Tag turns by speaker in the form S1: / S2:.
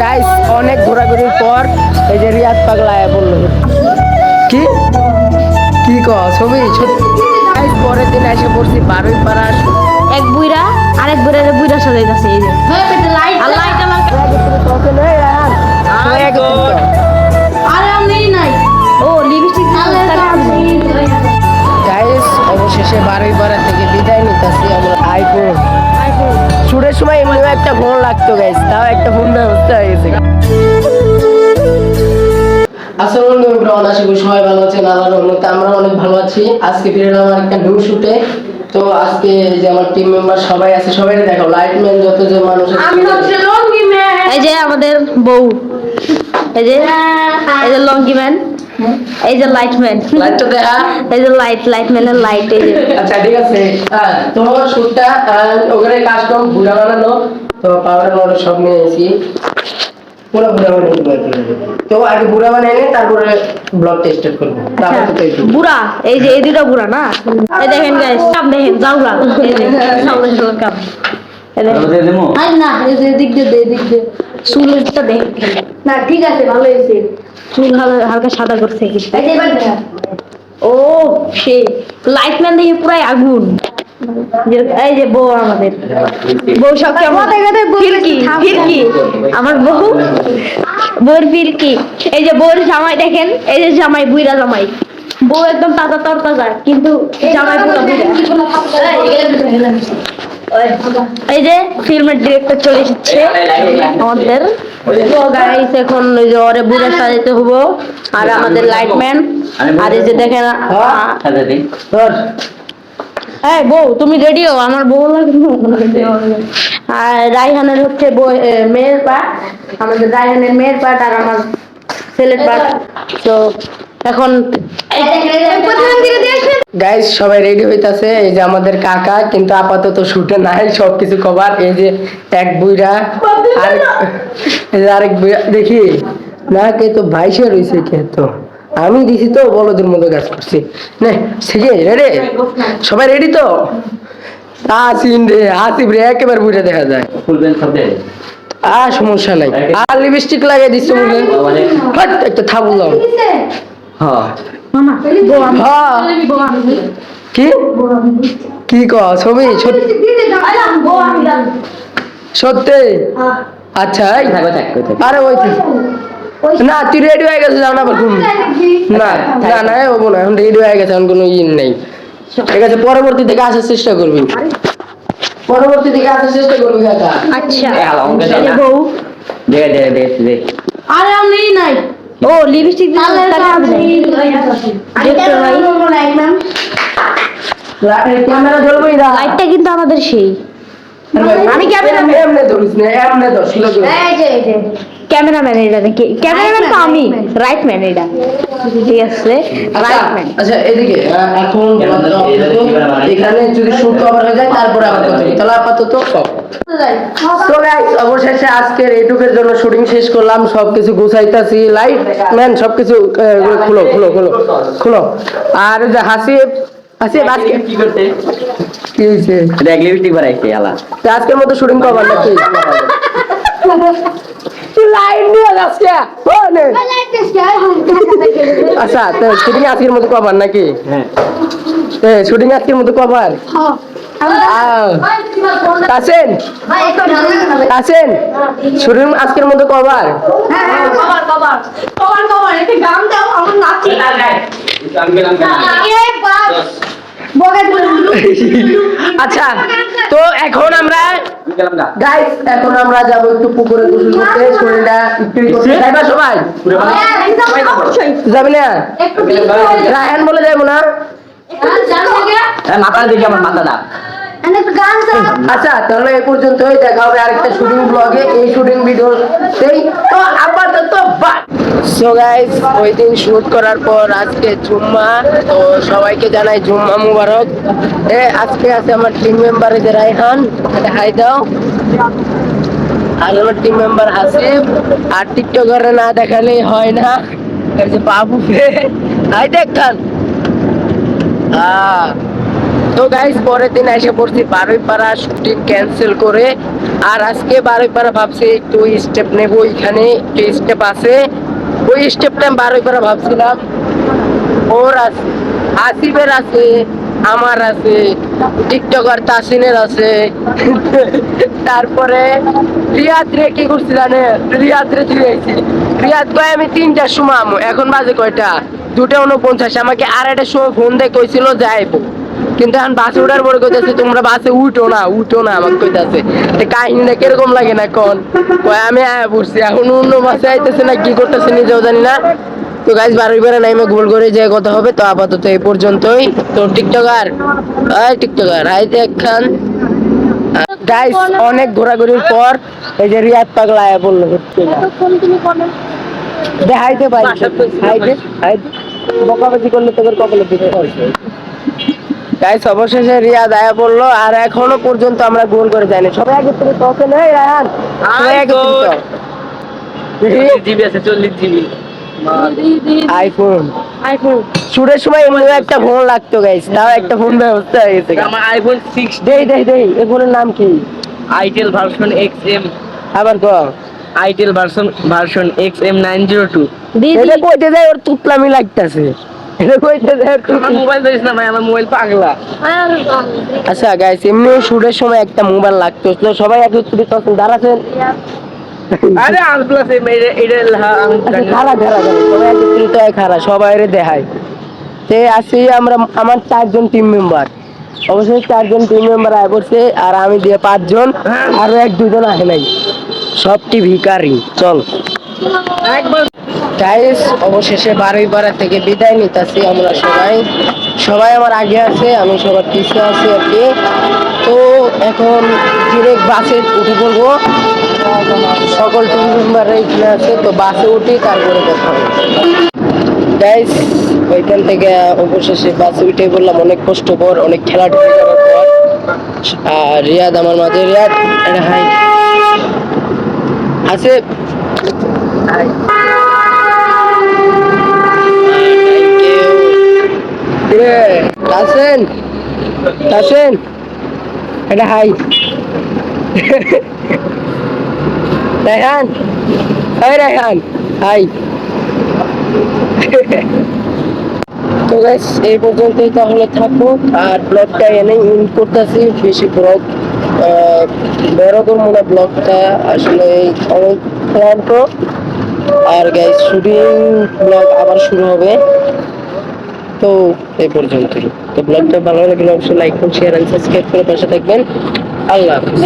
S1: Guys অনেক ঘোরাঘুরির পর এই যে রিয়াদ পাগলা আয়া বলল। কি? কি ক ছবি? গাইস পরের দিন এসে পড়ছি বারোই পাড়া
S2: এক বুইরা আরেক বুইরা বুইরা সাজাইতাছে এই যে। আল্লাহ এটা লাগ আরে আমি নাই ও লিপস্টিক
S1: গাইস অবশেষে বারোই পাড়া থেকে বিদায় নিতেছি আমরা। আইফোন। শুটের সময় একটা ফোন লাগতো গাইস তাও একটা ফোন হয়ে আসসালামু আলাইকুম আশা করি সবাই ভালো আছেন আল্লাহর রহমতে আমরা অনেক ভালো আছি। আজকে ফিরে একটা নিউ শুটে তো আজকে এই যে আমার টিম মেম্বার সবাই আছে সবাই দেখো লাইটম্যান যত যে মানুষ আছে
S2: এই যে আমাদের বউ। এই যে এই যে লঙ্কি ম্যান এই যে লাইট ম্যান
S1: লাইটটা দেখা।
S2: এই যে লাইট লাইট লাইট এই যে।
S1: আচ্ছা ঠিক আছে। তোমার শুটটা ওখানে কাস্টম ঘুরা বানানো তো পাউডার সব নিয়ে এসেছি পুরো ঘুরা বানিয়ে দেবো তো আগে ঘুরা বানিয়ে নিয়ে তারপরে ব্লগ টেস্ট করব। তারপর
S2: বুড়া এই যে এই দুটা বুড়া না? এই দেখেন গাইস কাপ দেখেন জাউরা এই যে সামনে সামনে কাপ এই দেখেন। আই না এই যে দিক দিয়ে দিক দিয়ে। চুলটা দেখেন। না ঠিক আছে ভালো হয়েছে। চুল হালকা সাদা করছে। ও সে লাইট ম্যান দেখে পুরাই আগুন। এই যে বউ আমাদের। বউ সব কেমন? ফিরকি ফিরকি। আমার বউ? বউর ফিরকি। এই যে বউর জামাই দেখেন এই যে জামাই বুইরা জামাই। বউ একদম তাজা তরতাজা কিন্তু জামাই এই যে ফিল্মের ডিরেক্টর চলে এসেছে। আমাদের। গাইস এখন ওই যে ওরে বুড়া সাজাইতে হব আর আমাদের লাইটম্যান আর এই যে দেখেন আ-
S1: ধর।
S2: হ্যাঁ বউ তুমি রেডিও আমার বউ লাগবে। আর রাইহানের হচ্ছে মেয়ের পার্ট আমাদের রাইহানের মেয়ের পার্ট আর আমার ছেলের পার্ট তো এখন
S1: গাইস সবাই রেডি হইতাছে? এই যে আমাদের কাকা কিন্তু আপাতত শুটে নাই সবকিছু কভার এই যে এক বুইরা আর আরেক বুইরা দেখি না কে তো বাইশে রয়েছে কে তো? আমি দিছি তো বলদের মতো কাজ করছি। নে ঠিক রেডি সবাই রেডি তো? আসিন রে আসিফ রে একেবারে বুইরা দেখা যায়। আর সমস্যা নাই। আর লিপস্টিক লাগিয়ে দিচ্ছে মুখে হাট, একটা থাবুলাম
S2: মামা বউ
S1: হ্যাঁ। কি? কি ক ছবি? সত্যি? সত্যি আচ্ছা আরে ওই তো। না তুই রেডি হয়ে গেছে যাও না আবার ঘুম না না না হব না এখন রেডি হয়ে গেছে এখন কোনো ইন নেই। ঠিক আছে পরবর্তী থেকে আসার চেষ্টা করবি। পরবর্তী থেকে আসার চেষ্টা করবি কাকা।
S2: আচ্ছা। এই যে
S3: দে দে দে দে।
S2: আরে আমি নাই। ও লিপস্টিক
S1: ক্যামেরা ধরবি না।
S2: লাইটটা কিন্তু আমাদের সেই। আমি ক্যামেরা
S1: এমনি ধরিস না এমনি ধর সুন্দর করে।
S2: ক্যামেরাম্যান এটা নাকি? ক্যামেরাম্যান তো আমি। রাইট ম্যান এটা ঠিক আছে?
S1: আচ্ছা,
S2: রাইট ম্যান
S1: আচ্ছা এদিকে এখন এখানে যদি শুট কভার হয়ে যায় তারপরে আবার কথা তাহলে আপাতত সব তো গাইস অবশেষে আজকের এইটুকের জন্য শুটিং শেষ করলাম। সবকিছু গুছাইতাছি লাইট ম্যান সবকিছু খুলো খুলো খুলো খুলো। আর যে হাসিব হাসিব আজকে
S3: কি করতে
S1: কি
S3: আলা
S1: আজকের মতো শুটিং কভার নাকি? আচ্ছা তো শুটিং আজকের মতো কভার নাকি
S3: হ্যাঁ
S1: শুটিং আজকের মতো কভার আছেন আছেন শুটিং আজকের মতো কভার
S3: আমি গেলাম
S1: আচ্ছা তো এখন আমরা গাইস এখন আমরা যাব একটু পুকুরে গোসল করতে শরীরটা একটু যাইবা সবাই? যাবি না? রায়হান বলে যাব না?
S3: মাথা দেখি আমার মাথাটা
S1: আচ্ছা তাহলে এই পর্যন্তই দেখা হবে আরেকটা শুটিং ব্লগে এই শুটিং ভিডিওতেই তো আপাতত সো গাইস ওই দিন শুট করার পর আজকে জুম্মা। তো সবাইকে জানাই জুম্মা মুবারক। এ, আজকে আছে আমার টিম মেম্বার যে রায়হান হাই দাও। আর আমার টিম মেম্বার হাসিব আর টিকটকারে না দেখালেই হয় না। এই যে বাবু হাই দেখান আহ। তো গাইস পরের দিন এসে পড়ছি বারোই পাড়া শুটিং ক্যান্সেল করে। আর আজকে বারোই পাড়া ভাবছি একটু স্টেপ নেব এখানে একটু স্টেপ আছে। ওই স্টেপটা আমি বারোই পাড়া ভাবছিলাম। ওর আছে আসিফের আছে, আমার আছে টিকটকার তাসিনের আছে। তারপরে রিয়াদ রে কি করছি জানে? রিয়াদ রে রিয়াদ কয়, আমি তিনটার সময় এখন বাজে কয়টা? দুটা উনপঞ্চাশ। আমাকে আড়াইটার সময় ফোন দিয়ে কইছিল, যাইবো। কিন্তু এখন বাসে উঠার পরে কইতাছে তোমরা বাসে উঠো না উঠো না আমাকে কইতাছে। তো কাহিনীটা কীরকম লাগে না কোন? কয় আমি আয়া পড়ছি এখন অন্য বাসে আইতেছে না কি করতেছে নিজেও জানি না। তো গাইজ বারোই বেড়া নাইমে গোল করে যে কথা হবে। তো আপাতত এই পর্যন্তই। তো টিকটকার আয় টিকটকার আই দেখখান গাইস অনেক ঘোরাঘুরির পর এই যে রিয়াদ পাগলা আয়া বলল দেখাইতে পারি। হাইতে হাইতে বকাবাজি করলে তোদের কপালে দিতে গাইস অবশেষে রিয়াদ আয়া বলল আর এখনও পর্যন্ত আমরা গোল করে যাইনি। সবাই আগে তুমি তোকে নেই রায়ান। সবাই আগে
S3: জিবি আছে চল্লিশ জিবি।
S1: আইফোন।
S2: আইফোন।
S1: শুটের সময় এমনি একটা ফোন লাগতো গাইস তাও একটা ফোন ব্যবস্থা হয়ে গেছে
S3: আমার আইফোন সিক্স
S1: দেই দেই দেই এই ফোনের নাম কি?
S3: Itel version X M.
S1: আবার ক?
S3: Itel version version X M nine zero two.
S2: দিদি।
S1: এটা কইতে যায় ওর তুতলামি লাগতাছে।
S3: মোবাইল
S1: আচ্ছা গাইস এমনি শুটের সময় একটা মোবাইল লাগতো সবাই একত্রিত
S3: আরে এটা
S1: আচ্ছা
S3: জানি না।
S1: খারা খারা খারা সবাই একত্রিত খারা সবাই দেখায়। তে আছি আমরা আমার চারজন টিম মেম্বার অবশ্যই চারজন টিম মেম্বার আয় করছে আর আমি দিয়ে পাঁচজন আরও এক দুজন আসে নাই। সবটি ভিকারি চল।
S3: একবার
S1: গাইস অবশেষে বারোই পাড়া থেকে বিদায় নিতেছি আমরা সবাই। সবাই আমার আগে আছে, আমি সবার পিছিয়ে আছি আর কি। তো এখন ডিরেক্ট বাসে উঠে পড়ব। সকল টিম মেম্বার এখানে আছে, তো বাসে উঠি তারপরে কথা গাইস ওইখান থেকে অবশেষে বাসে উঠে বললাম অনেক কষ্টকর, অনেক খেলা আর রিয়াদ আমার মাঝে, রিয়াদ হাই। আছে এটা হাই। Hi hi. তো গাইস এই পর্যন্তই তাহলে থাকুক আর ব্লগটা এনেই ইন করতেছি, বেশি ব্লগ বড় করব না ব্লগটা আসলে অনেক ক্লান্ত আর গাইস শুটিং ব্লগ আবার শুরু হবে। তো এই পর্যন্তই। তো ব্লগটা ভালো লাগলে অবশ্যই লাইক করুন শেয়ার এন্ড সাবস্ক্রাইব করে পাশে থাকবেন। আল্লাহ হাফিজ।